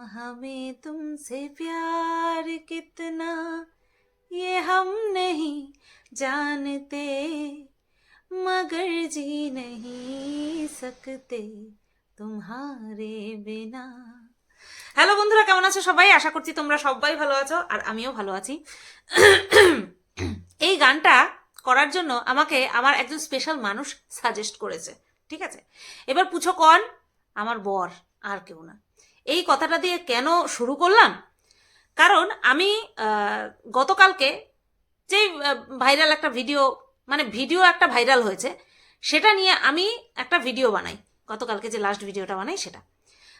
हमें तुमसे प्यार कितना ये हम नहीं जानते मगर जी नहीं सकते तुम्हारे बिना হ্যালো বন্ধুরা কেমন আছো সবাই আশা করছি তোমরা সবাই ভালো আছো আর আমিও ভালো আছি এই গানটা করার জন্য আমাকে আমার একজন স্পেশাল মানুষ সাজেস্ট করেছে ঠিক আছে এবার পুছো কন আমার বর আর কেউ না এই কথাটা দিয়ে কেন শুরু করলাম? কারণ আমি গতকালকে যে ভাইরাল একটা ভিডিও মানে ভিডিও একটা ভাইরাল হয়েছে, সেটা নিয়ে আমি একটা ভিডিও বানাই। গতকালকে যে লাস্ট ভিডিওটা বানাই সেটা।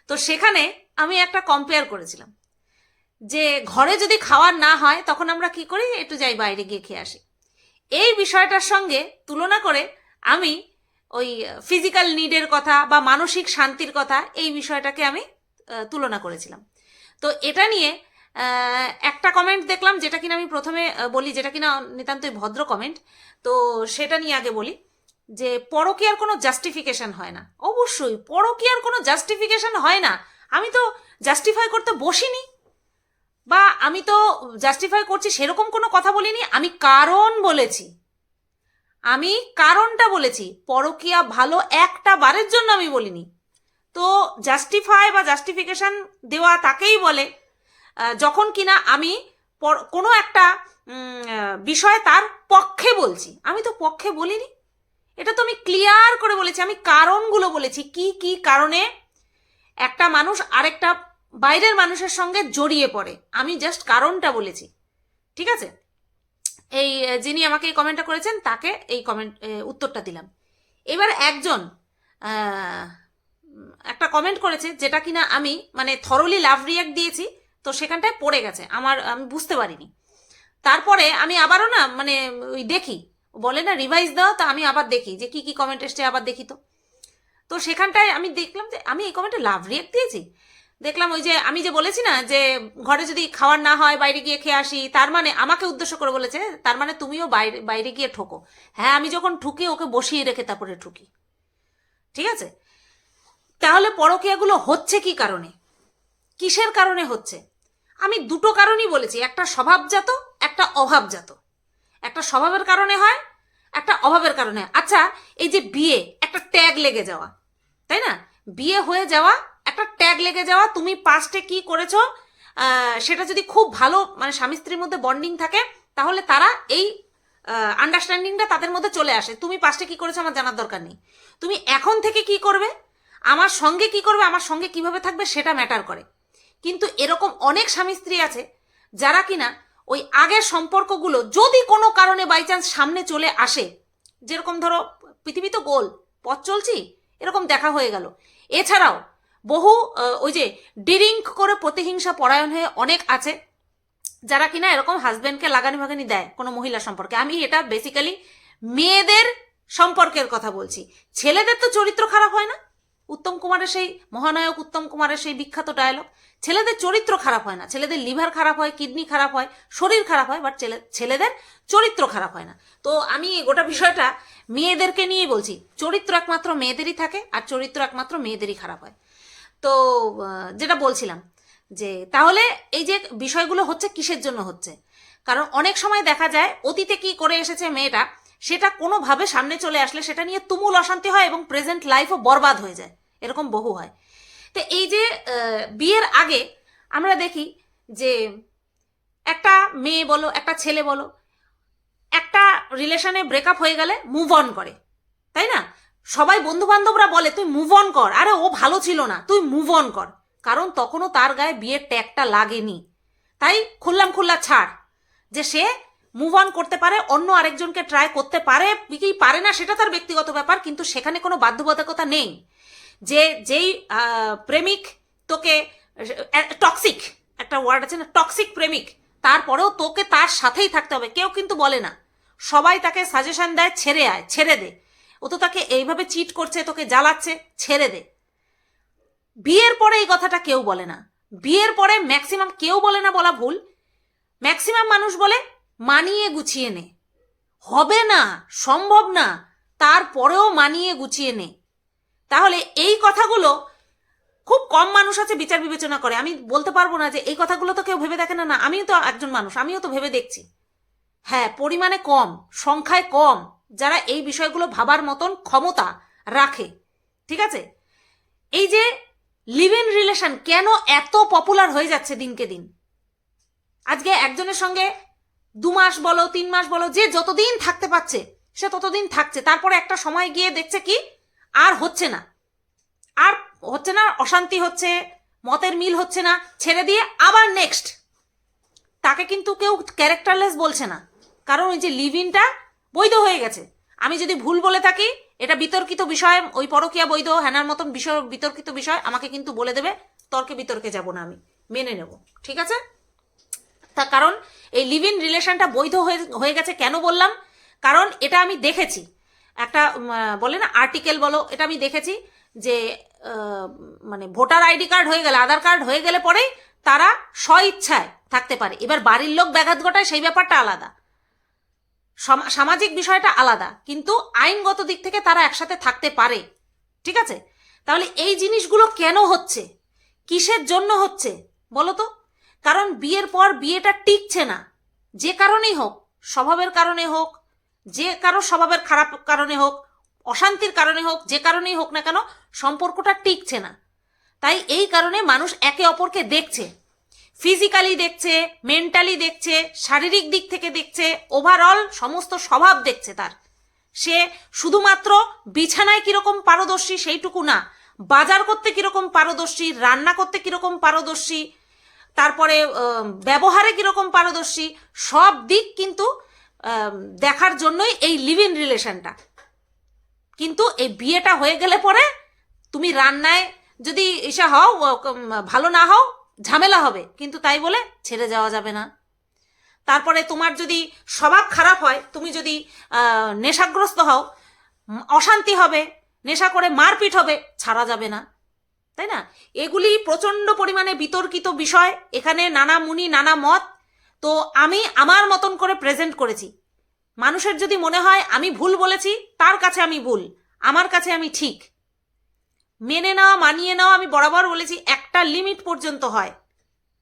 তো সেখানে আমি একটা কম্পেয়ার করেছিলাম। যে ঘরে যদি খাওয়ার না হয়, তখন আমরা কি করি? একটু যাই বাইরে গিয়ে খেয়ে আসি। এই বিষয়টার সঙ্গে তুলনা করে আমি ওই ফিজিক্যাল নিডের কথা বা মানসিক শান্তির কথা, এই বিষয়টাকে আমি তুলনা করেছিলাম। তো এটা নিয়ে একটা কমেন্ট দেখলাম যেটা কিনা আমি প্রথমে বলি, যেটা কিনা নিতান্তই ভদ্র কমেন্ট তো সেটা নিয়ে আগে বলি যে পরকীয়ার কোনো জাস্টিফিকেশন হয় না। অবশ্যই পরকীয়ার কোনো জাস্টিফিকেশন হয় না। আমি তো জাস্টিফাই করতে বসিনি বা আমি তো জাস্টিফাই করছি সেরকম কোনো কথা বলিনি, আমি কারণ বলেছি। আমি কারণটা বলেছি। পরকীয়া ভালো একটা বারের জন্য আমি বলিনি। তো জাস্টিফাই বা জাস্টিফিকেশন দেওয়া তাকেই বলে যখন কিনা আমি কোনো একটা বিষয় তার পক্ষে বলছি। আমি তো পক্ষে বলিনি। এটা তো আমি ক্লিয়ার করে বলেছি, আমি কারণগুলো বলেছি। কি কি কারণে একটা মানুষ আরেকটা বাইরের মানুষের সঙ্গে জড়িয়ে পড়ে। আমি জাস্ট কারণটা বলেছি। ঠিক আছে? এই, যিনি আমাকে এই কমেন্টটা করেছেন, তাকে এই কমেন্ট উত্তরটা দিলাম। এবার একজন একটা কমেন্ট করেছে যেটা কিনা আমি মানে থরলি লাভ রিয়াক্ট দিয়েছি, তো সেখানটায় পড়ে গেছে। আমার, আমি বুঝতে পারিনি। তারপরে আমি আবারও না মানে ওই দেখি, বলে না রিভাইজ দাও, তা আমি আবার দেখি যে কি কি কমেন্ট এসছে, আবার দেখি তো। তো সেখানটায় আমি দেখলাম যে আমি এই কমেন্টে লাভ রিয়াক্ট দিয়েছি। দেখলাম ওই যে আমি যে বলেছি না যে ঘরে যদি খাওয়ার না হয়, বাইরে গিয়ে খেয়ে আসি, তার মানে আমাকে উদ্দেশ্য করে বলেছে, তার মানে তুমিও বাইরে বাইরে গিয়ে ঠোকো। হ্যাঁ আমি যখন ঠুকি, ওকে বসিয়ে রেখে তারপরে ঠুকি। ঠিক আছে? তাহলে পরকীয়াগুলো হচ্ছে কি কারণে? কিসের কারণে হচ্ছে? আমি দুটো কারণই বলেছি, একটা স্বভাবজাত, একটা অভাবজাত। একটা স্বভাবের কারণে হয়, একটা অভাবের কারণে। আচ্ছা এই যে বিয়ে, একটা ট্যাগ লেগে যাওয়া, তাই না? বিয়ে হয়ে যাওয়া, একটা ট্যাগ লেগে যাওয়া, তুমি পাস্টে কি করেছ? সেটা যদি খুব ভালো মানে স্বামী স্ত্রীর মধ্যে বন্ডিং থাকে, তাহলে তারা এই আন্ডারস্ট্যান্ডিংটা তাদের মধ্যে চলে আসে। তুমি পাস্টে কি করেছ আমার জানার দরকার নেই। তুমি এখন থেকে কি করবে? আমার সঙ্গে কি করবে, আমার সঙ্গে কীভাবে থাকবে সেটা ম্যাটার করে। কিন্তু এরকম অনেক স্বামী স্ত্রী আছে যারা কিনা ওই আগের সম্পর্কগুলো যদি কোনো কারণে বাই চান্স সামনে চলে আসে, যেরকম ধরো পৃথিবী তো গোল, পথ চলছি, এরকম দেখা হয়ে গেল। এছাড়াও বহু ওই যে ডিরিঙ্ক করে প্রতিহিংসা পরায়ণ হয়ে অনেক আছে যারা কিনা এরকম হাজব্যান্ডকে লাগানি ভাগানি দেয় কোনো মহিলা সম্পর্কে। আমি এটা বেসিক্যালি মেয়েদের সম্পর্কের কথা বলছি। ছেলেদের তো চরিত্র খারাপ হয় না। উত্তম কুমারের সেই মহানায়ক উত্তম কুমারের সেই বিখ্যাত ডায়লগ ছেলেদের চরিত্র খারাপ হয় না। ছেলেদের লিভার খারাপ হয় কিডনি খারাপ হয়, শরীর খারাপ হয় বাট ছেলে ছেলেদের চরিত্র খারাপ হয় না। তো আমি গোটা বিষয়টা মেয়েদেরকে নিয়েই বলছি। চরিত্র একমাত্র মেয়েদেরই থাকে আর চরিত্র একমাত্র মেয়েদেরই খারাপ হয়। তো যেটা বলছিলাম যে তাহলে এই যে বিষয়গুলো হচ্ছে কিসের জন্য হচ্ছে? কারণ অনেক সময় দেখা যায় অতীতে কি করে এসেছে মেয়েটা, সেটা কোনোভাবে সামনে চলে আসলে সেটা নিয়ে তুমুল অশান্তি হয় এবং প্রেজেন্ট লাইফও বরবাদ হয়ে যায়। এরকম বহু হয়। তো এই যে বিয়ের আগে আমরা দেখি যে একটা মেয়ে বলো, একটা ছেলে বলো, একটা রিলেশনে ব্রেকআপ হয়ে গেলে মুভ অন করে, তাই না? সবাই বন্ধু বান্ধবরা বলে, তুই মুভ অন কর। আরে, ও ভালো ছিল না, তুই মুভ অন কর। কারণ তখনও তার গায়ে বিয়ের ট্যাগটা লাগেনি। তাই খুললাম খুল্লা ছাড়, যে সে মুভ অন করতে পারে, অন্য আরেকজনকে ট্রাই করতে পারে, কি পারে না, সেটা তার ব্যক্তিগত ব্যাপার, কিন্তু সেখানে কোনো বাধ্যবাধকতা নেই। যে, যেই প্রেমিক তোকে টক্সিক একটা ওয়ার্ড আছে না টক্সিক প্রেমিক, তারপরেও তোকে তার সাথেই থাকতে হবে, কেউ কিন্তু বলে না। সবাই তাকে সাজেশন দেয়, ছেড়ে আয়, ছেড়ে দে। ও তো তাকে এইভাবে চিট করছে, তোকে জ্বালাচ্ছে, ছেড়ে দে। বিয়ের পরে এই কথাটা কেউ বলে না। বিয়ের পরে ম্যাক্সিমাম কেউ বলে না বলা ভুল। ম্যাক্সিমাম মানুষ বলে, মানিয়ে গুছিয়ে নে। হবে না, সম্ভব না, তারপরেও মানিয়ে গুছিয়ে নে। তাহলে এই কথাগুলো খুব কম মানুষ আছে বিচার বিবেচনা করে। আমি বলতে পারব না যে এই কথাগুলো তো কেউ ভেবে দেখে না না, আমিও তো একজন মানুষ, আমিও তো ভেবে দেখছি। হ্যাঁ পরিমাণে কম, সংখ্যায় কম, যারা এই বিষয়গুলো ভাবার মতন ক্ষমতা রাখে, ঠিক আছে? এই যে লিভ ইন রিলেশন কেন এত পপুলার হয়ে যাচ্ছে দিনকে দিন? আজকে একজনের সঙ্গে দু মাস বলো, তিন মাস বলো, যে যতদিন থাকতে পারছে, সে ততদিন থাকছে। তারপরে একটা সময় গিয়ে দেখছে কি আর হচ্ছে না। আর হচ্ছে না, অশান্তি হচ্ছে, মতের মিল হচ্ছে না, ছেড়ে দিয়ে আবার নেক্সট তাকে কিন্তু কেউ ক্যারেক্টারলেস বলছে না। কারণ ওই যে লিভ ইনটা বৈধ হয়ে গেছে। আমি যদি ভুল বলে থাকি, এটা বিতর্কিত বিষয়, ওই পরকিয়া বৈধ হ্যানার মতন বিষয় বিতর্কিত বিষয়, আমাকে কিন্তু বলে দেবে, তর্কে বিতর্কে যাব না আমি, মেনে নেব, ঠিক আছে? তা কারণ, এই লিভ ইন রিলেশনটা বৈধ হয়ে হয়ে গেছে কেন বললাম? কারণ এটা আমি দেখেছি। একটা বলে না আর্টিকেল বলো, এটা আমি দেখেছি যে মানে ভোটার আইডি কার্ড হয়ে গেলে, আধার কার্ড হয়ে গেলে পরেই তারা স্ব ইচ্ছায় থাকতে পারে। এবার বাড়ির লোক ব্যাঘাত ঘটায়, সেই ব্যাপারটা আলাদা। সম- সামাজিক বিষয়টা আলাদা, কিন্তু আইনগত দিক থেকে তারা একসাথে থাকতে পারে। ঠিক আছে? তাহলে এই জিনিসগুলো কেন হচ্ছে? কিসের জন্য হচ্ছে? বলো তো। কারণ বিয়ের পর বিয়েটা টিকছে না। যে কারণেই হোক, স্বভাবের কারণে হোক যে কারও স্বভাবের খারাপ কারণে হোক, অশান্তির কারণে হোক, যে কারণেই হোক না কেন, সম্পর্কটা টিকছে না। তাই এই কারণে মানুষ একে অপরকে দেখছে। ফিজিক্যালি দেখছে মেন্টালি দেখছে, শারীরিক দিক থেকে দেখছে ওভারঅল সমস্ত স্বভাব দেখছে তার। সে শুধুমাত্র বিছানায় কীরকম পারদর্শী সেইটুকু না, বাজার করতে কীরকম পারদর্শী, রান্না করতে কীরকম পারদর্শী, তারপরে ব্যবহারে কীরকম পারদর্শী, সব দিক কিন্তু দেখার জন্যই এই লিভ ইন রিলেশনটা কিন্তু এই বিয়েটা হয়ে গেলে পরে তুমি রান্নায় যদি এসে হও ভালো না হও, ঝামেলা হবে। কিন্তু তাই বলে ছেড়ে যাওয়া যাবে না। তারপরে তোমার যদি স্বভাব খারাপ হয়, তুমি যদি নেশাগ্রস্ত হও অশান্তি হবে, নেশা করে মারপিট হবে, ছাড়া যাবে না। তাই না? এগুলি প্রচণ্ড পরিমাণে বিতর্কিত বিষয়। এখানে নানা মুনি, নানা মত তো আমি আমার মতন করে প্রেজেন্ট করেছি। মানুষের যদি মনে হয় আমি ভুল বলেছি, তার কাছে আমি ভুল, আমার কাছে আমি ঠিক। মেনে নেওয়া, মানিয়ে নেওয়া আমি বরাবর বলেছি, একটা লিমিট পর্যন্ত হয়।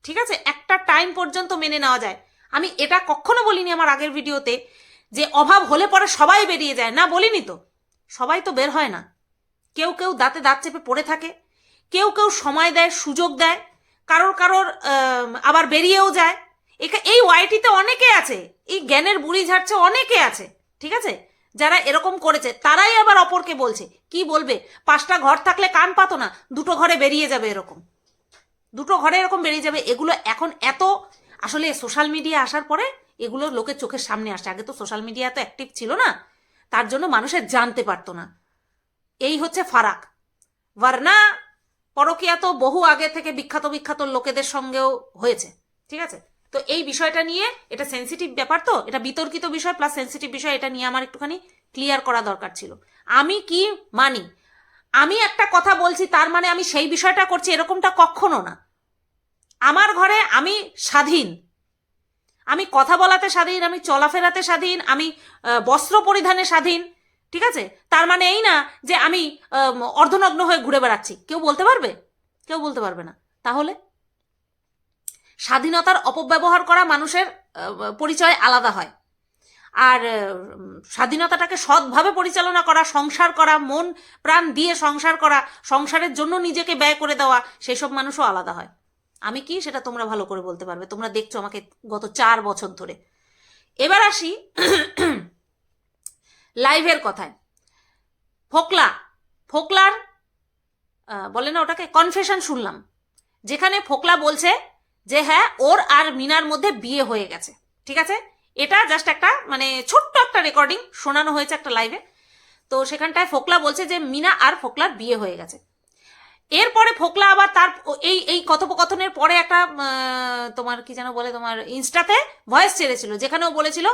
ঠিক আছে? একটা টাইম পর্যন্ত মেনে নেওয়া যায়। আমি এটা কখনো বলিনি আমার আগের ভিডিওতে যে অভাব হলে পরে সবাই বেরিয়ে যায়। না, বলিনি তো। সবাই তো বের হয় না। কেউ কেউ দাঁতে দাঁত চেপে পড়ে থাকে। কেউ কেউ সময় দেয়, সুযোগ দেয়। কারোর কারোর আবার বেরিয়েও যায়। এই ওয়াইটিতে অনেকে আছে, এই জ্ঞানের বুড়ি ঝাড়ছে অনেকে আছে, ঠিক আছে? যারা এরকম করেছে, তারাই আবার অপরকে বলছে, কি বলবে? পাঁচটা ঘর থাকলে কান পাতো না, দুটো ঘরে বেরিয়ে যাবে এরকম। দুটো ঘরে এরকম বেরিয়ে যাবে, এগুলো এখন এত, আসলে সোশ্যাল মিডিয়া আসার পরে এগুলো লোকের চোখের সামনে আসে। আগে তো সোশ্যাল মিডিয়া তো অ্যাক্টিভ ছিল না, তার জন্য মানুষের জানতে পারতো না। এই হচ্ছে ফারাক। ভার্না পরকিয়া তো বহু আগে থেকে বিখ্যাত বিখ্যাত লোকেদের সঙ্গেও হয়েছে, ঠিক আছে? তো এই বিষয়টা নিয়ে এটা সেন্সিটিভ ব্যাপার তো, এটা বিতর্কিত বিষয় প্লাস সেন্সিটিভ বিষয়, এটা নিয়ে আমার একটুখানি ক্লিয়ার করা দরকার ছিল। আমি কি মানি? আমি একটা কথা বলছি, তার মানে আমি সেই বিষয়টা করছি, এরকমটা কখনো না। আমার ঘরে আমি স্বাধীন। আমি কথা বলাতে স্বাধীন, আমি চলাফেরাতে স্বাধীন, আমি বস্ত্র পরিধানে স্বাধীন, ঠিক আছে? তার মানে এই না যে আমি অর্ধনগ্ন হয়ে ঘুরে বেড়াচ্ছি। কেউ বলতে পারবে? কেউ বলতে পারবে না। তাহলে? স্বাধীনতার অপব্যবহার করা মানুষের পরিচয় আলাদা হয়। আর স্বাধীনতাটাকে সৎভাবে পরিচালনা করা, সংসার করা, মন, প্রাণ দিয়ে সংসার করা, সংসারের জন্য নিজেকে ব্যয় করে দেওয়া সেই সব মানুষও আলাদা হয়। আমি কি সেটা তোমরা ভালো করে বলতে পারবে। তোমরা দেখছ আমাকে গত চার বছর ধরে। এবার আসি লাইভের কথায়। ফোকলা, ফোকলার বলে না ওটাকে, কনফেশন শুনলাম। যেখানে ফোকলা বলছে যে হ্যাঁ ওর আর মিনার মধ্যে বিয়ে হয়ে গেছে। ঠিক আছে? এটা জাস্ট একটা মানে ছোট্ট একটা রেকর্ডিং শোনানো হয়েছে একটা লাইভে তো সেখানটায় ফোকলা বলছে যে, মিনা আর ফোকলার বিয়ে হয়ে গেছে। এরপরে ফোকলা আবার তার এই এই কথোপকথনের পরে একটা তোমার কি যেন বলে, তোমার ইনস্টাতে ভয়েস ছেড়েছিল যেখানেও বলেছিল,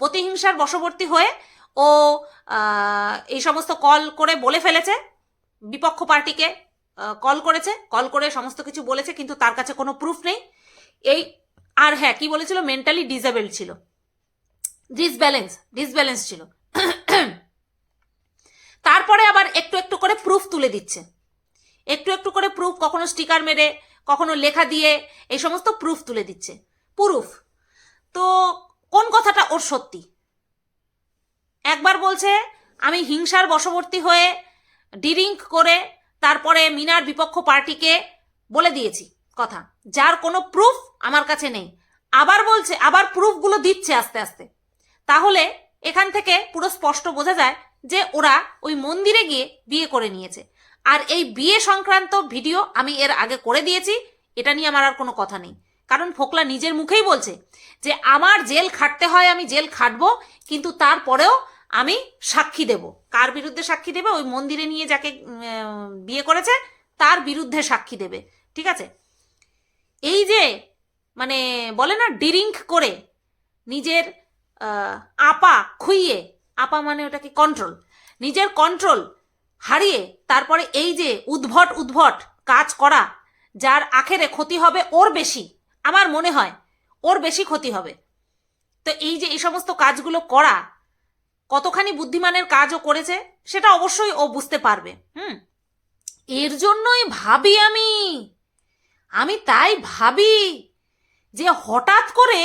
প্রতিহিংসার বশবর্তী হয়ে ও এই সমস্ত কল করে বলে ফেলেছে বিপক্ষ পার্টিকে। কল করেছে কল করে সমস্ত কিছু বলেছে, কিন্তু তার কাছে কোনো প্রুফ নেই। এই, আর হ্যাঁ কি বলেছিল? মেন্টালি ডিসেবল ছিল। ডিসব্যালেন্স ডিসব্যালেন্স ছিল। তারপরে আবার একটু একটু করে প্রুফ তুলে দিচ্ছে। একটু একটু করে প্রুফ কখনো স্টিকার মেরে, কখনো লেখা দিয়ে, এই সমস্ত প্রুফ তুলে দিচ্ছে। প্রুফ তো কোন কথাটা ওর সত্যি? একবার বলছে, আমি হিংসার বশবর্তী হয়ে ডিরিঙ্ক করে তারপরে মিনার বিপক্ষ পার্টিকে বলে দিয়েছি কথা, যার কোনো প্রুফ আমার কাছে নেই। আবার বলছে, আবার প্রুফগুলো দিচ্ছে আস্তে আস্তে। তাহলে এখান থেকে পুরো স্পষ্ট বোঝা যায় যে ওরা ওই মন্দিরে গিয়ে বিয়ে করে নিয়েছে। আর এই বিয়ে সংক্রান্ত ভিডিও আমি এর আগে করে দিয়েছি, এটা নিয়ে আমার আর কোনো কথা নেই। কারণ ফোকলা নিজের মুখেই বলছে যে, আমার জেল খাটতে হয়, আমি জেল খাটবো, কিন্তু তারপরেও আমি সাক্ষী দেব। কার বিরুদ্ধে সাক্ষী দেবে? ওই মন্দিরে নিয়ে যাকে বিয়ে করেছে, তার বিরুদ্ধে সাক্ষী দেবে। ঠিক আছে? এই যে মানে বলে না, ডিরিঙ্ক করে নিজের আপা খুইয়ে, আপা মানে ওটাকে কন্ট্রোল নিজের কন্ট্রোল হারিয়ে তারপরে এই যে উদ্ভট উদ্ভট কাজ করা, যার আখেরে ক্ষতি হবে ওর বেশি, আমার মনে হয় ওর বেশি ক্ষতি হবে। তো এই যে এই সমস্ত কাজগুলো করা কতখানি বুদ্ধিমানের কাজও করেছে, সেটা অবশ্যই ও বুঝতে পারবে। হুম? এর জন্যই ভাবি আমি। আমি তাই ভাবি যে হঠাৎ করে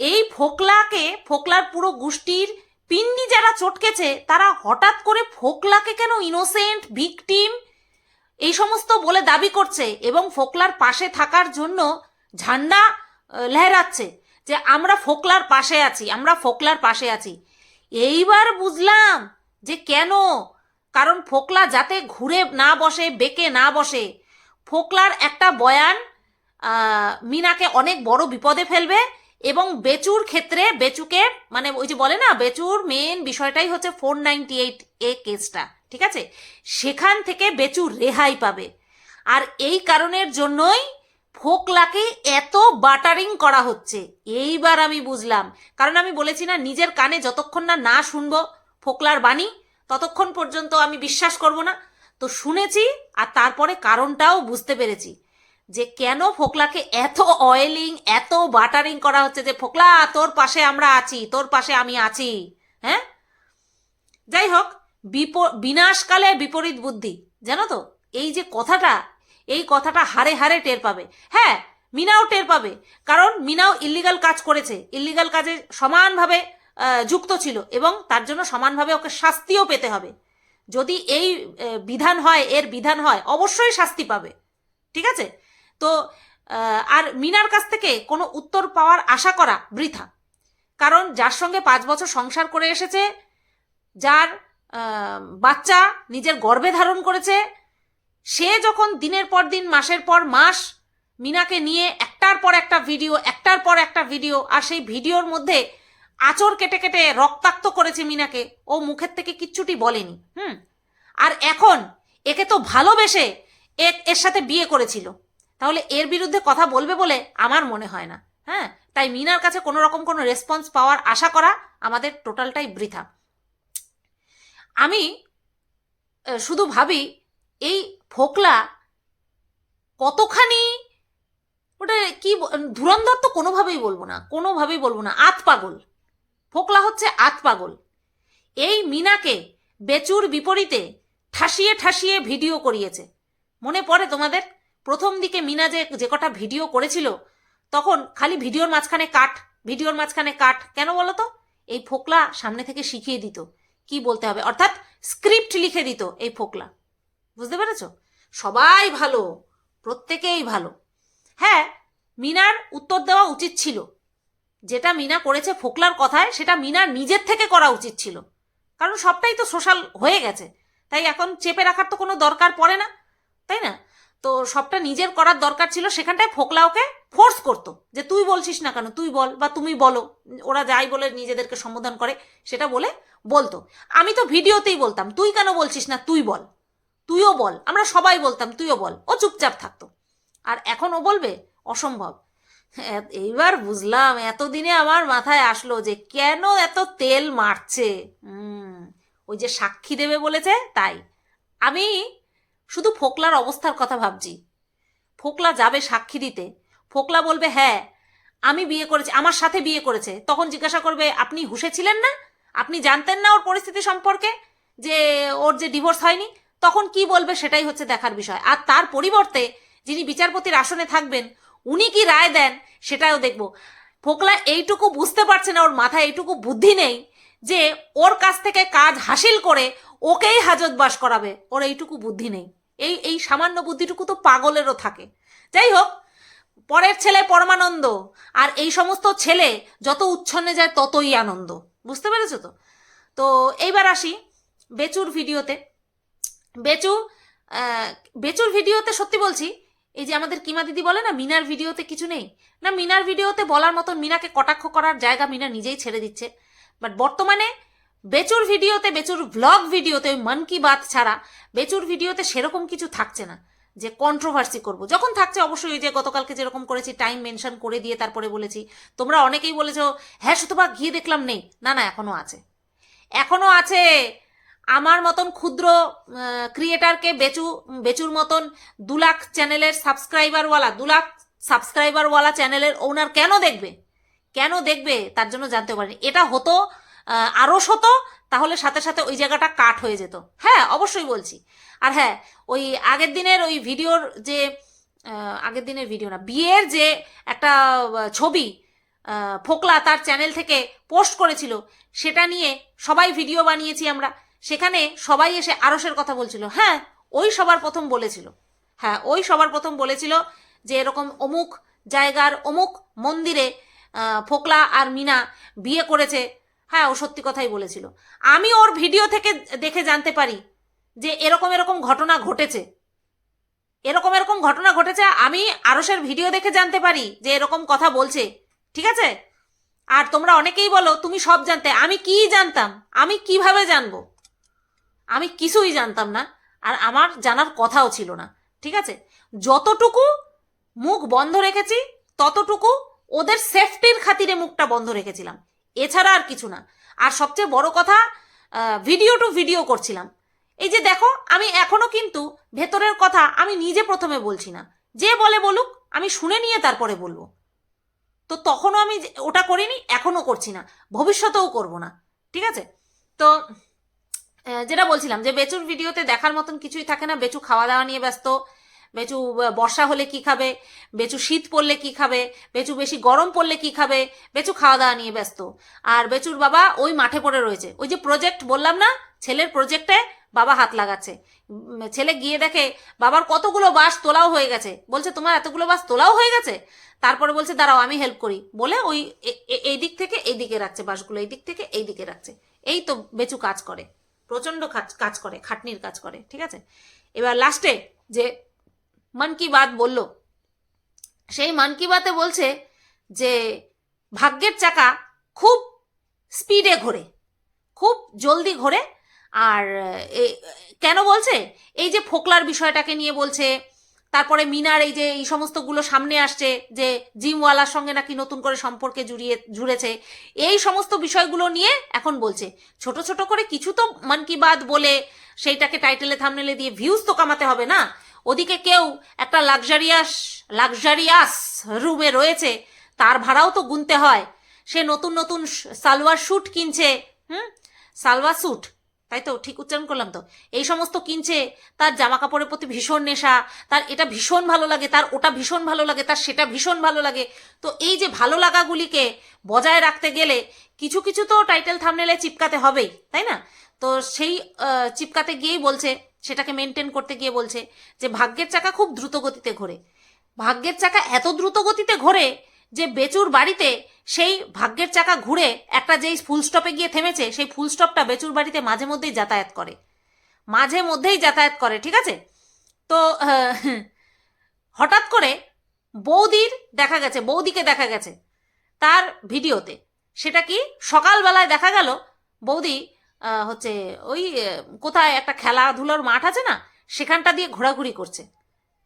এই ফোকলাকে, ফোকলার পুরো গোষ্ঠীর পিন্ডি যারা চটকেছে, তারা হঠাৎ করে ফোকলাকে কেন ইনোসেন্ট ভিকটিম এই সমস্ত বলে দাবি করছে এবং ফোকলার পাশে থাকার জন্য ঝান্ডা লহরাচ্ছে যে আমরা ফোকলার পাশে আছি, আমরা ফোকলার পাশে আছি। এইবার বুঝলাম যে কেন? কারণ ফোকলা যাতে ঘুরে না বসে, বেঁকে না বসে। ফোকলার একটা বয়ান মিনাকে অনেক বড় বিপদে ফেলবে এবং বেচুর ক্ষেত্রে, বেচুকে মানে ওই যে বলে না, বেচুর মেন বিষয়টাই হচ্ছে ফোর নাইনটি এইট এ কেসটা ঠিক আছে? সেখান থেকে বেচুর রেহাই পাবে। আর এই কারণের জন্যই ফোকলাকে এত বাটারিং করা হচ্ছে। এইবার আমি বুঝলাম। কারণ আমি বলেছি না, নিজের কানে যতক্ষণ না না শুনব ফোকলার বাণী, ততক্ষণ পর্যন্ত আমি বিশ্বাস করব না। তো শুনেছি আর তারপরে কারণটাও বুঝতে পেরেছি যে কেন ফোকলাকে এত অয়েলিং এত বাটারিং করা হচ্ছে যে, ফোকলা, তোর পাশে আমরা আছি, তোর পাশে আমি আছি। হ্যাঁ? যাই হোক বিনাশকালে বিপরীত বুদ্ধি। জানো তো, এই যে কথাটা এই কথাটা হারে হারে টের পাবে। হ্যাঁ মিনাও টের পাবে, কারণ মিনাও ইল্লিগাল কাজ করেছে। ইল্লিগাল কাজে সমানভাবে যুক্ত ছিল এবং তার জন্য সমানভাবে ওকে শাস্তিও পেতে হবে। যদি এই বিধান হয়, এর বিধান হয়, অবশ্যই শাস্তি পাবে। ঠিক আছে? তো আর মিনার কাছ থেকে কোনো উত্তর পাওয়ার আশা করা বৃথা। কারণ যার সঙ্গে পাঁচ বছর সংসার করে এসেছে, যার বাচ্চা নিজের গর্ভে ধারণ করেছে সে যখন দিনের পর দিন, মাসের পর মাস মিনাকে নিয়ে একটার পর একটা ভিডিও, একটার পর একটা ভিডিও, আর সেই ভিডিওর মধ্যে আচর কেটে কেটে রক্তাক্ত করেছে মিনাকে, ও মুখের থেকে কিচ্ছুটি বলেনি, হুম? আর এখন একে তো ভালোবেসে এর সাথে বিয়ে করেছিল। তাহলে এর বিরুদ্ধে কথা বলবে বলে আমার মনে হয় না হ্যাঁ? তাই মিনার কাছে কোনো রকম কোনো রেসপন্স পাওয়ার আশা করা আমাদের টোটালটাই বৃথা। আমি শুধু ভাবি, এই ফোকলা? কতখানি? ওটা কি ধুরন্ধর তো কোনোভাবেই বলব না, কোনোভাবেই বলব না, আত পাগল। ফোকলা হচ্ছে আত পাগল। এই মিনাকে বেচুর বিপরীতে ঠাসিয়ে ঠাসিয়ে ভিডিও করিয়েছে। মনে পড়ে তোমাদের? প্রথম দিকে মিনা যে যে কটা ভিডিও করেছিল, তখন খালি ভিডিওর মাঝখানে কাট, ভিডিওর মাঝখানে কাট। কেন বলো তো? এই ফোকলা সামনে থেকে শিখিয়ে দিত। কি বলতে হবে? অর্থাৎ স্ক্রিপ্ট লিখে দিত এই ফোকলা। বুঝতে পেরেছ? সবাই ভালো, প্রত্যেকেই ভালো। হ্যাঁ মিনার উত্তর দেওয়া উচিত ছিল। যেটা মিনা করেছে ফোকলার কথায়, সেটা মিনার নিজের থেকে করা উচিত ছিল। কারণ সবটাই তো সোশ্যাল হয়ে গেছে। তাই এখন চেপে রাখার তো কোনো দরকার পড়ে না, তাই না? তো সবটা নিজের করার দরকার ছিল, সেখানটায় ফোকলা ওকে ফোর্স করতো। যে তুই বলছিস না কেন, তুই বল বা তুমি বলো, ওরা যাই বলে নিজেদেরকে সম্বোধন করে, সেটা বলে বলতো। আমি তো ভিডিওতেই বলতাম, তুই কেন বলছিস না, তুই বল। তুইও বল। আমরা সবাই বলতাম, তুইও বল। ও চুপচাপ থাকতো। আর এখন ও বলবে, অসম্ভব। এইবার বুঝলাম, এতদিনে আমার মাথায় আসলো যে কেন এত তেল মারছে? ওই যে সাক্ষী দেবে বলেছে, তাই। আমি শুধু ফোকলার অবস্থার কথা ভাবছি। ফোকলা যাবে সাক্ষী দিতে। ফোকলা বলবে হ্যাঁ আমি বিয়ে করেছি, আমার সাথে বিয়ে করেছে। তখন জিজ্ঞাসা করবে, আপনি হুশে ছিলেন না? আপনি জানতেন না ওর পরিস্থিতি সম্পর্কে যে ওর যে ডিভোর্স হয়নি? তখন কি বলবে সেটাই হচ্ছে দেখার বিষয়। আর তার পরিবর্তে যিনি বিচারপতির আসনে থাকবেন, উনি কি রায় দেন সেটাও দেখব। ফোকলা এইটুকু বুঝতে পারছে না, ওর মাথায় এইটুকু বুদ্ধি নেই যে ওর কাছ থেকে কাজ হাসিল করে ওকেই হাজত বাস করাবে। ওর এইটুকু বুদ্ধি নেই। এই এই সামান্য বুদ্ধিটুকু তো পাগলেরও থাকে। যাই হোক, পরের ছেলে পরমানন্দ, আর এই সমস্ত ছেলে যত উচ্ছন্নে যায় ততই আনন্দ। বুঝতে পেরেছ তো? তো এইবার আসি বেচুর ভিডিওতে। বেচু বেচুর ভিডিওতে সত্যি বলছি, এই যে আমাদের কিমা দিদি বলে না, মিনার ভিডিওতে কিছু নেই। না, মিনার ভিডিওতে বলার মতন মিনাকে কটাক্ষ করার জায়গা মিনা নিজেই ছেড়ে দিচ্ছে। বাট বর্তমানে বেচুর ভিডিওতে, বেচুর ভ্লগ ভিডিওতে, ওই মন কি বাত ছাড়া বেচুর ভিডিওতে সেরকম কিছু থাকছে না, যে কন্ট্রোভার্সি করব। যখন থাকছে অবশ্যই ওই যে গতকালকে যেরকম করেছি টাইম মেনশন করে দিয়ে তারপরে বলেছি। তোমরা অনেকেই বলেছ হ্যাঁ সুতপা, গিয়ে দেখলাম, নেই। না না, এখনও আছে। এখনও আছে আমার মতন ক্ষুদ্র ক্রিয়েটারকে বেচু, বেচুর মতন দু লাখ চ্যানেলের সাবস্ক্রাইবারওয়ালা দু লাখ সাবস্ক্রাইবারওয়ালা চ্যানেলের ওনার কেন দেখবে? কেন দেখবে? তার জন্য জানতে পারিনি। এটা হতো আরস হতো, তাহলে সাথে সাথে ওই জায়গাটা কাট হয়ে যেত। হ্যাঁ অবশ্যই বলছি। আর হ্যাঁ ওই আগের দিনের ওই ভিডিওর যে আগের দিনের ভিডিও না, বিয়ের যে একটা ছবি ফোকলা তার চ্যানেল থেকে পোস্ট করেছিল, সেটা নিয়ে সবাই ভিডিও বানিয়েছি আমরা। সেখানে সবাই এসে আরসের কথা বলছিল। হ্যাঁ ওই সবার প্রথম বলেছিল। হ্যাঁ ওই সবার প্রথম বলেছিল যে এরকম অমুক জায়গার, অমুক মন্দিরে ফোকলা আর মিনা বিয়ে করেছে। হ্যাঁ ও সত্যি কথাই বলেছিল। আমি ওর ভিডিও থেকে দেখে জানতে পারি যে এরকম এরকম ঘটনা ঘটেছে। এরকম এরকম ঘটনা ঘটেছে, আমি আরসের ভিডিও দেখে জানতে পারি যে এরকম কথা বলছে। ঠিক আছে? আর তোমরা অনেকেই বলো, তুমি সব জানতে। আমি কি জানতাম? আমি কীভাবে জানব? আমি কিছুই জানতাম না, আর আমার জানার কথাও ছিল না, ঠিক আছে? যতটুকু মুখ বন্ধ রেখেছি, ততটুকু ওদের সেফটির খাতিরে মুখটা বন্ধ রেখেছিলাম। এছাড়া আর কিছু না। আর সবচেয়ে বড় কথা ভিডিও টু ভিডিও করছিলাম। এই যে দেখো, আমি এখনও কিন্তু ভেতরের কথা আমি নিজে প্রথমে বলছি না। যে বলে বলুক, আমি শুনে নিয়ে তারপরে বলব। তো তখনও আমি ওটা করিনি এখনও করছি না। ভবিষ্যতেও করব না, ঠিক আছে? তো যেটা বলছিলাম যে বেচুর ভিডিওতে দেখার মতন কিছুই থাকে না। বেচু খাওয়া দাওয়া নিয়ে ব্যস্ত, বেচু বর্ষা হলে কি খাবে, বেচু শীত পড়লে কি খাবে, বেচু বেশি গরম পড়লে কি খাবে, বেচু খাওয়া দাওয়া নিয়ে ব্যস্ত। আর বেচুর বাবা ওই মাঠে পড়ে রয়েছে। ওই যে প্রজেক্ট বললাম না, ছেলের প্রজেক্টে বাবা হাত লাগাচ্ছে। ছেলে গিয়ে দেখে, বাবার কতগুলো বাস তোলাও হয়ে গেছে। বলছে, তোমার এতগুলো বাস তোলাও হয়ে গেছে? তারপরে বলছে, দাঁড়াও, আমি হেল্প করি। বলে ওই এই দিক থেকে এই দিকে রাখছে বাসগুলো এই দিক থেকে এই দিকে রাখছে। এই তো বেচু কাজ করে। প্রচণ্ড কাজ- করে, খাটনির কাজ করে, ঠিক আছে? এবার লাস্টে যে মন কি বাত বলল, সেই মন কি বাতে বলছে যে ভাগ্যের চাকা খুব স্পিডে ঘোরে, খুব জলদি ঘোরে, আর কেন বলছে? এই যে ফোকলার বিষয়টাকে নিয়ে বলছে তারপরে মিনার এই যে এই সমস্তগুলো সামনে আসছে যে জিমওয়ালার সঙ্গে নাকি নতুন করে সম্পর্কে জুড়িয়ে জুড়েছে, এই সমস্ত বিষয়গুলো নিয়ে এখন বলছে। ছোট ছোট করে কিছু তো মন কি বাত বলে সেইটাকে টাইটেলে, থামনেলে দিয়ে ভিউজ তো কামাতে হবে না। ওদিকে কেউ একটা লাক্সারিয়াস লাক্সারিয়াস রুমে রয়েছে, তার ভাড়াও তো গুনতে হয়। সে নতুন নতুন সালোয়ার স্যুট কিনছে, হুম? সালোয়ার স্যুট তাই তো ঠিক উচ্চারণ করলাম তো। এই সমস্ত কিনছে, তার জামা কাপড়ের প্রতি ভীষণ নেশা, তার এটা ভীষণ ভালো লাগে, তার ওটা ভীষণ ভালো লাগে, তার সেটা ভীষণ ভালো লাগে। তো এই যে ভালো লাগাগুলিকে বজায় রাখতে গেলে কিছু কিছু তো টাইটেল থামনেলে চিপকাতে হবেই, তাই না? তো সেই চিপকাতে গিয়েই বলছে, সেটাকে মেনটেন করতে গিয়ে বলছে যে ভাগ্যের চাকা খুব দ্রুত গতিতে ঘোরে। ভাগ্যের চাকা এত দ্রুত গতিতে ঘোরে যে বেচুর বাড়িতে সেই ভাগ্যের চাকা ঘুরে একটা যেই ফুল স্টপে গিয়ে থেমেছে, সেই ফুল স্টপটা বেচুর বাড়িতে মাঝে মধ্যেই যাতায়াত করে। মাঝে মধ্যেই যাতায়াত করে, ঠিক আছে? তো হঠাৎ করে বৌদির দেখা গেছে, বৌদিকে দেখা গেছে তার ভিডিওতে। সেটা কি সকালবেলায় দেখা গেল? বৌদি হচ্ছে ওই কোথায় একটা খেলাধুলোর মাঠ আছে না? সেখানটা দিয়ে ঘোরাঘুরি করছে।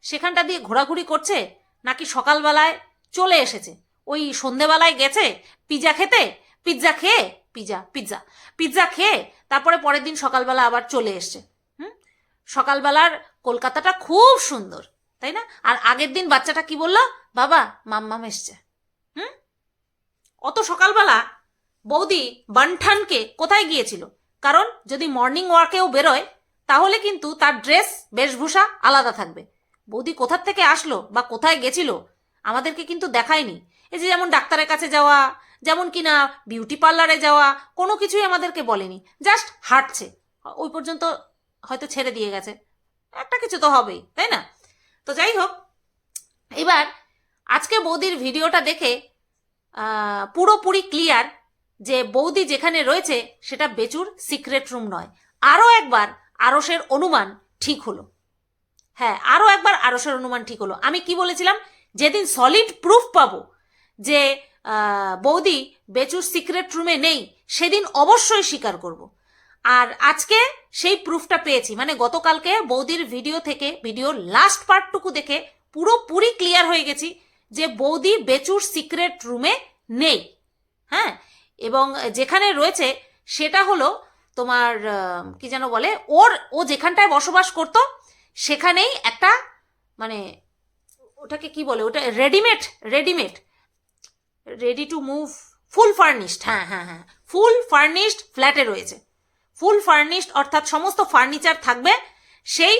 সেখানটা দিয়ে ঘোরাঘুরি করছে নাকি সকালবেলায় চলে এসেছে। ওই সন্ধেবেলায় গেছে পিৎজা খেতে পিৎজা খেয়ে পিৎজা পিৎজা পিৎজা খেয়ে তারপরে পরের দিন সকালবেলা আবার চলে এসছে। হুম? সকালবেলার কলকাতাটা খুব সুন্দর, তাই না? আর আগের দিন বাচ্চাটা কি বলল? বাবা, মাম্মাম এসছে। হুম? অত সকালবেলা বৌদি বানঠানকে কোথায় গিয়েছিল? কারণ যদি মর্নিং ওয়াকেও বেরোয়, তাহলে কিন্তু তার ড্রেস বেশভূষা আলাদা থাকবে। বৌদি কোথার থেকে আসলো বা কোথায় গেছিল আমাদেরকে কিন্তু দেখায়নি। এই যে যেমন ডাক্তারের কাছে যাওয়া, যেমন কি না বিউটি পার্লারে যাওয়া, কোনো কিছুই আমাদেরকে বলেনি। জাস্ট হাঁটছে। ওই পর্যন্ত হয়তো ছেড়ে দিয়ে গেছে। একটা কিছু তো হবেই, তাই না? তো যাই হোক, এবার আজকে বৌদির ভিডিওটা দেখে পুরোপুরি ক্লিয়ার যে বৌদি যেখানে রয়েছে সেটা বেচুর সিক্রেট রুম নয়। আরও একবার আরসের অনুমান ঠিক হলো। হ্যাঁ আরও একবার আরসের অনুমান ঠিক হলো। আমি কি বলেছিলাম? যেদিন সলিড প্রুফ পাবো যে বৌদি বেচুর সিক্রেট রুমে নেই, সেদিন অবশ্যই স্বীকার করব। আর আজকে সেই প্রুফটা পেয়েছি মানে গতকালকে বৌদির ভিডিও থেকে ভিডিওর লাস্ট পার্টটুকু দেখে পুরোপুরি ক্লিয়ার হয়ে গেছি যে বৌদি বেচুর সিক্রেট রুমে নেই। হ্যাঁ? এবং যেখানে রয়েছে, সেটা হলো তোমার কি যেন বলে, ওর, ও যেখানটায় বসবাস করত, সেখানেই একটা মানে ওটাকে কি বলে? ওটা readymade readymade ready to move full furnished হ্যাঁ হ্যাঁ হ্যাঁ। ফুল ফার্নিশড ফ্ল্যাটে রয়েছে। ফুল ফার্নিশড অর্থাৎ সমস্ত ফার্নিচার থাকবে সেই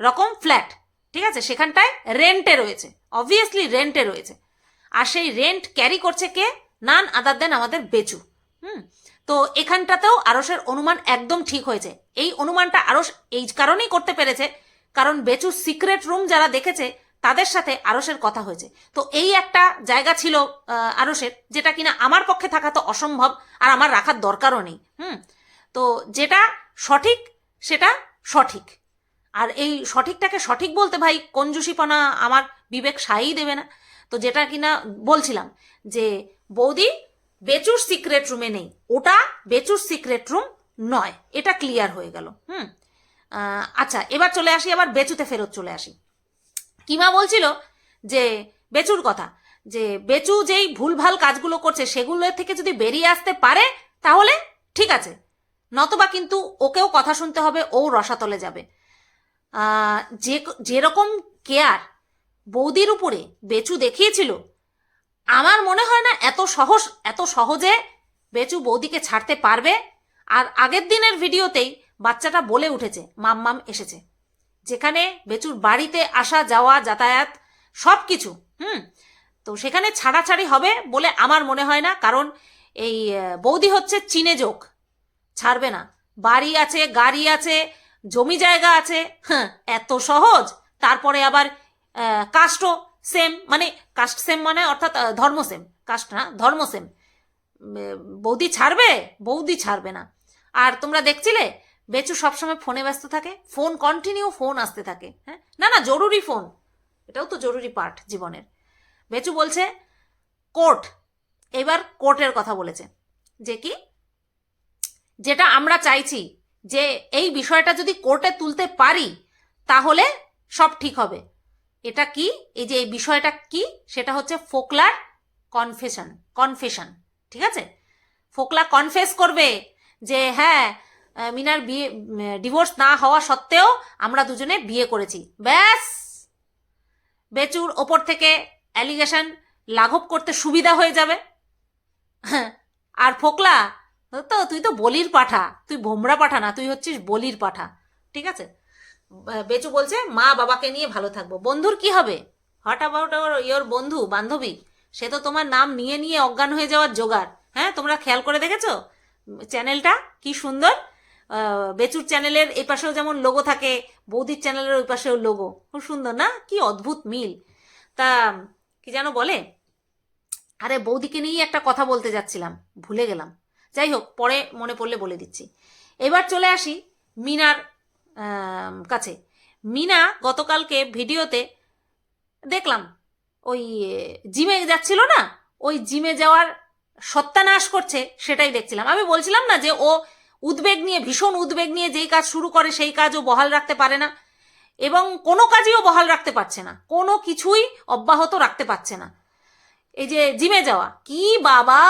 রকম ফ্ল্যাট ঠিক আছে? সেখানটায় রেন্টে রয়েছে। অবভিয়াসলি রেন্টে রয়েছে। আর সেই রেন্ট ক্যারি করছে কে? নান আদার দেন আমাদের বেচু। হুম? তো এখানটাতেও আরসের অনুমান একদম ঠিক হয়েছে। এই অনুমানটা আরস এই কারণেই করতে পেরেছে। কারণ বেচু সিক্রেট রুম যারা দেখেছে তাদের সাথে আরসের কথা হয়েছে। তো এই একটা জায়গা ছিল আরসের, যেটা কিনা আমার পক্ষে থাকা তো অসম্ভব আর আমার রাখার দরকারও নেই, হুম? তো যেটা সঠিক, সেটা সঠিক। আর এই সঠিকটাকে সঠিক বলতে ভাই কঞ্জুসিপনা আমার বিবেক সাই দেবে না। তো যেটা কিনা বলছিলাম যে, বৌদি বেচুর সিক্রেট রুমে নেই, ওটা বেচুর সিক্রেট রুম নয়, এটা ক্লিয়ার হয়ে গেল, হুম? আচ্ছা এবার চলে আসি, আবার বেচুতে ফেরত চলে আসি। কিমা বলছিল? যে বেচুর কথা, যে বেচু যেই ভুলভাল কাজগুলো করছে সেগুলো থেকে যদি বেরিয়ে আসতে পারে, তাহলে ঠিক আছে। নতবা কিন্তু ওকেও কথা শুনতে হবে, ও রসাতলে যাবে। যে যেরকম কেয়ার বৌদির উপরে বেচু দেখিয়েছিল, আমার মনে হয় না এত সহজ এত সহজে বেচু বৌদিকে ছাড়তে পারবে। আর আগের দিনের ভিডিওতেই বাচ্চাটা বলে উঠেছে মাম মাম্মাম এসেছে। যেখানে বেচুর বাড়িতে আসা, যাওয়া, যাতায়াত সব কিছু হুম? তো সেখানে ছাড়াছাড়ি হবে বলে আমার মনে হয় না, কারণ এই বৌদি হচ্ছে চীনে যোগ। ছাড়বে না। বাড়ি আছে, গাড়ি আছে, জমি জায়গা আছে হ্যাঁ এত সহজ। তারপরে আবার কাস্টও সেম মানে কাস্ট সেম মানে অর্থাৎ ধর্ম সেম কাস্ট না, ধর্ম সেম বৌদি ছাড়বে? বৌদি ছাড়বে না। আর তোমরা দেখছিলে বেচু সবসময় ফোনে ব্যস্ত থাকে, ফোন কন্টিনিউ ফোন আসতে থাকে হ্যাঁ? না না, জরুরি ফোন। এটাও তো জরুরি পার্ট জীবনের। বেচু বলছে, কোর্ট। এবার কোর্টের কথা বলেছে, যে কি? যেটা আমরা চাইছি, যে এই বিষয়টা যদি কোর্টে তুলতে পারি, তাহলে সব ঠিক হবে। এটা কি? এই যে এই বিষয়টা কি? সেটা হচ্ছে ফোকলার কনফেশন কনফেশন ঠিক আছে? ফোকলা কনফেস করবে যে হ্যাঁ মিনার বিয়ে ডিভোর্স না হওয়া সত্ত্বেও আমরা দুজনে বিয়ে করেছি। ব্যাস! বেচুর ওপর থেকে অ্যালিগেশন লাঘব করতে সুবিধা হয়ে যাবে। আর ফোকলা, তো তুই তো বলির পাঠা। তুই ভোমরা পাঠা না, তুই হচ্ছিস বলির পাঠা। ঠিক আছে? বেচু বলছে, মা বাবাকে নিয়ে ভালো থাকব। বন্ধুর কি হবে? হট অ্যাবাউট ইয়োর বন্ধু, বান্ধবী? সে তো তোমার নাম নিয়ে নিয়ে অজ্ঞান হয়ে যাওয়ার জোগাড়। হ্যাঁ তোমরা খেয়াল করে দেখেছ? চ্যানেলটা কি সুন্দর? বেচুর চ্যানেলের এই পাশেও যেমন লোগো থাকে, বৌদির চ্যানেলের ওই পাশেও লোগো খুব সুন্দর না? কি অদ্ভুত মিল। তা, কি যেন বলে? আরে, বৌদিকে নিয়েই একটা কথা বলতে যাচ্ছিলাম, ভুলে গেলাম। যাই হোক, পরে মনে পড়লে বলে দিচ্ছি। এবার চলে আসি মিনার কাছে। মিনা গতকালকে ভিডিওতে দেখলাম, ওই, জিমে যাচ্ছিল না? ওই জিমে যাওয়ার সত্যানাশ করছে, সেটাই দেখছিলাম। আমি বলছিলাম না যে ও উদ্বেগ নিয়ে, ভীষণ উদ্বেগ নিয়ে যেই কাজ শুরু করে, সেই কাজও বহাল রাখতে পারে না। এবং কোনো কাজইও বহাল রাখতে পারছে না। কোনো কিছুই অব্যাহত রাখতে পারছে না। এই যে জিমে যাওয়া, কি বাবা!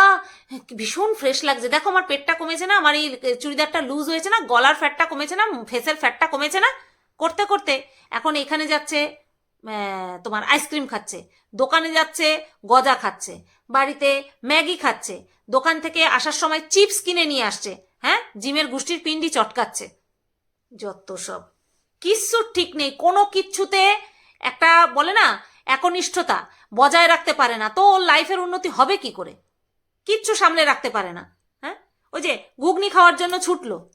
ভীষণ ফ্রেশ লাগছে। দেখো আমার পেটটা কমেছে না, আমার এই চুড়িদারটা লুজ হয়েছে না, গলার ফ্যাটটা কমেছে না ফেসের ফ্যাটটা কমেছে না। করতে করতে এখন এখানে যাচ্ছে তোমার আইসক্রিম খাচ্ছে। দোকানে যাচ্ছে, গজা খাচ্ছে। বাড়িতে ম্যাগি খাচ্ছে। দোকান থেকে আসার সময় চিপস কিনে নিয়ে আসছে। হ্যাঁ? জিমের গোষ্ঠীর পিন্ডি চটকাচ্ছে। যত সব। কিচ্ছুর ঠিক নেই। কোনো কিচ্ছুতে একটা, বলে না, একনিষ্ঠতা বজায় রাখতে পারে না। তো ওর লাইফের উন্নতি হবে কি করে? কিচ্ছু সামলে রাখতে পারে না। হ্যাঁ? ওই যে ঘুগনি খাওয়ার জন্য ছুটলো।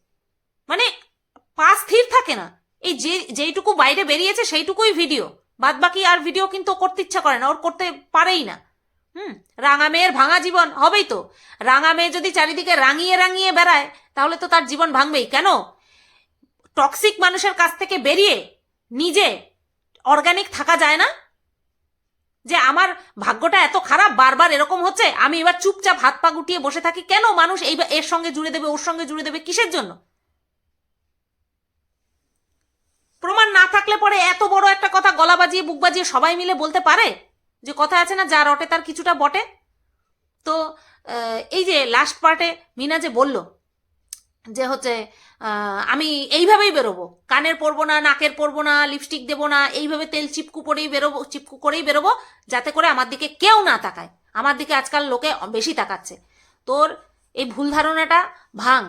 মানে পা স্থির থাকে না। এই যে, যেইটুকু বাইরে বেরিয়েছে সেইটুকুই ভিডিও। বাদ বাকি আর ভিডিও কিন্তু করতে ইচ্ছা করে না। ওর করতে পারেই না। হুম, রাঙা মেয়ের ভাঙা জীবন হবেই তো। রাঙা মেয়ে যদি চারিদিকে রাঙিয়ে রাঙিয়ে বেড়ায়, তাহলে তো তার জীবন ভাঙবেই। কেন? টক্সিক মানুষের কাছ থেকে বেরিয়ে নিজে অর্গানিক থাকা যায় না? যে আমার ভাগ্যটা এত খারাপ, বারবার এরকম হচ্ছে, আমি এবার চুপচাপ হাত পা গুটিয়ে বসে থাকি, কেন মানুষ এই এর সঙ্গে জুড়ে দেবে, ওর সঙ্গে জুড়ে দেবে, কিসের জন্য? প্রমাণ না থাকলে পরে এত বড় একটা কথা গলা বাজিয়ে, বুক বাজিয়ে সবাই মিলে বলতে পারে? যে কথা আছে না, যা রটে তার কিছুটা বটে। তো এই যে লাস্ট পার্টে মিনা যে বলল যে হচ্ছে আমি এইভাবেই বেরোবো। কানের পরবো না, নাকের পরবো না লিপস্টিক দেবো না, এইভাবে তেল চিপকু করেই বেরোবো, চিপকু করেই বেরোবো, যাতে করে আমার দিকে কেউ না তাকায়। আমার দিকে আজকাল লোকে বেশি তাকাচ্ছে। তোর এই ভুল ধারণাটা ভাঙ।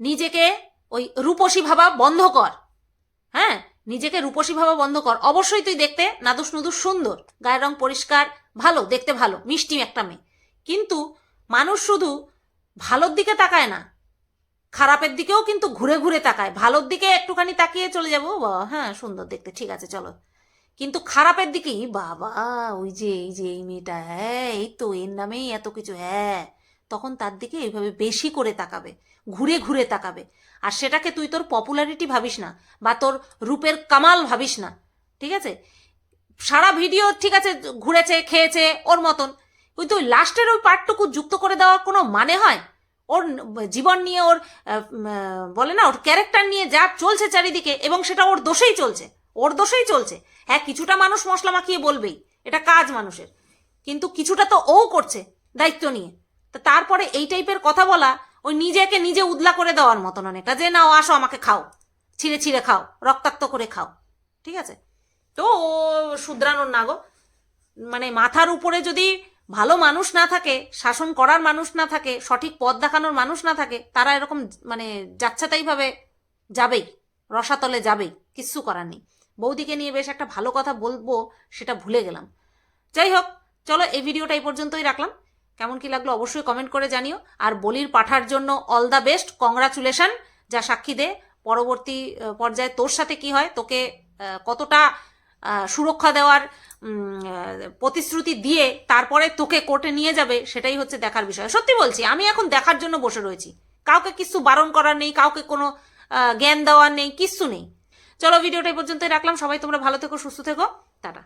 নিজেকে ওই রূপসী ভাবা বন্ধ কর। হ্যাঁ? নিজেকে রূপসী ভাবা বন্ধ কর। অবশ্যই তুই দেখতে নাদুস নুদুস সুন্দর। গায়ের রং পরিষ্কার, ভালো, দেখতে ভালো, মিষ্টি একটা মেয়ে। কিন্তু মানুষ শুধু ভালোর দিকে তাকায় না, খারাপের দিকেও কিন্তু ঘুরে ঘুরে তাকায়। ভালোর দিকে একটুখানি তাকিয়ে চলে যাব হ্যাঁ সুন্দর দেখতে, ঠিক আছে, চলো। কিন্তু খারাপের দিকেই, বাবা, ওই যে, এই যে, এই মেয়েটা হ্যাঁ এই তো, এর নামেই এত কিছু হ্যাঁ তখন তার দিকে এইভাবে বেশি করে তাকাবে। ঘুরে ঘুরে তাকাবে। আর সেটাকে তুই তোর পপুলারিটি ভাবিস না বা তোর রূপের কামাল ভাবিস না, ঠিক আছে? সারা ভিডিও ঠিক আছে, ঘুরেছে, খেয়েছে, ওর মতন। কিন্তু ওই লাস্টের ওই পার্টটুকু যুক্ত করে দেওয়ার কোনো মানে হয়? ওর জীবন নিয়ে ওর বলে না, ওর ক্যারেক্টার নিয়ে যা চলছে চারিদিকে এবং সেটা ওর দোষেই চলছে। ওর দোষেই চলছে। হ্যাঁ কিছুটা মানুষ মশলা মাখিয়ে বলবেই, এটা কাজ মানুষের। কিন্তু কিছুটা তো ও করছে, দায়িত্ব নিয়ে। তা তারপরে এই টাইপের কথা বলা ওই নিজেকে নিজে উদলা করে দেওয়ার মতন অনেকটা যে, নাও, আসো, আমাকে খাও। ছিঁড়ে ছিঁড়ে খাও, রক্তাক্ত করে খাও। ঠিক আছে? তো ও শুধরানোর না গো। মানে মাথার উপরে যদি ভালো মানুষ না থাকে, শাসন করার মানুষ না থাকে, সঠিক পথ দেখানোর মানুষ না থাকে, তারা এরকম মানে যাচ্ছাতাই ভাবে যাবেই, রসাতলে যাবেই, কিচ্ছু করার নেই। বৌদিকে নিয়ে বেশ একটা ভালো কথা বলব, সেটা ভুলে গেলাম। যাই হোক, চলো, এই ভিডিওটা এই পর্যন্তই রাখলাম। কেমন কি লাগল অবশ্যই কমেন্ট করে জানিও। আর বলির পাঠার জন্য অল দ্য বেস্ট কংগ্রাচুলেশন যা সাক্ষী দে। পরবর্তী পর্যায়ে তোর সাথে কি হয়, তোকে কতটা সুরক্ষা দেওয়ার প্রতিশ্রুতি দিয়ে তারপরে তোকে কোর্টে নিয়ে যাবে, সেটাই হচ্ছে দেখার বিষয়। সত্যি বলছি, আমি এখন দেখার জন্য বসে রয়েছি। কাউকে কিছু বারণ করার নেই, কাউকে কোনো জ্ঞান দেওয়ার নেই, কিচ্ছু নেই। চলো ভিডিওটা এই পর্যন্তই রাখলাম। সবাই তোমরা ভালো থেকো, সুস্থ থেকো। টাটা।